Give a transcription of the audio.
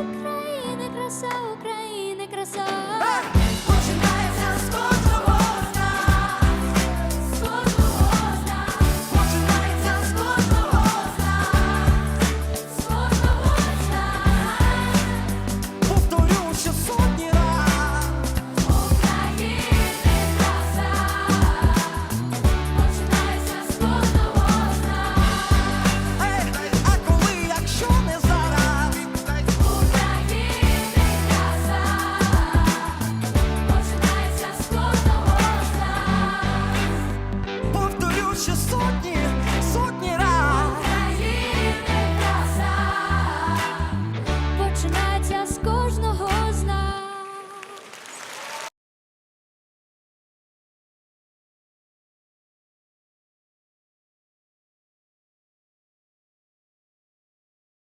України, краса України. ще сотні.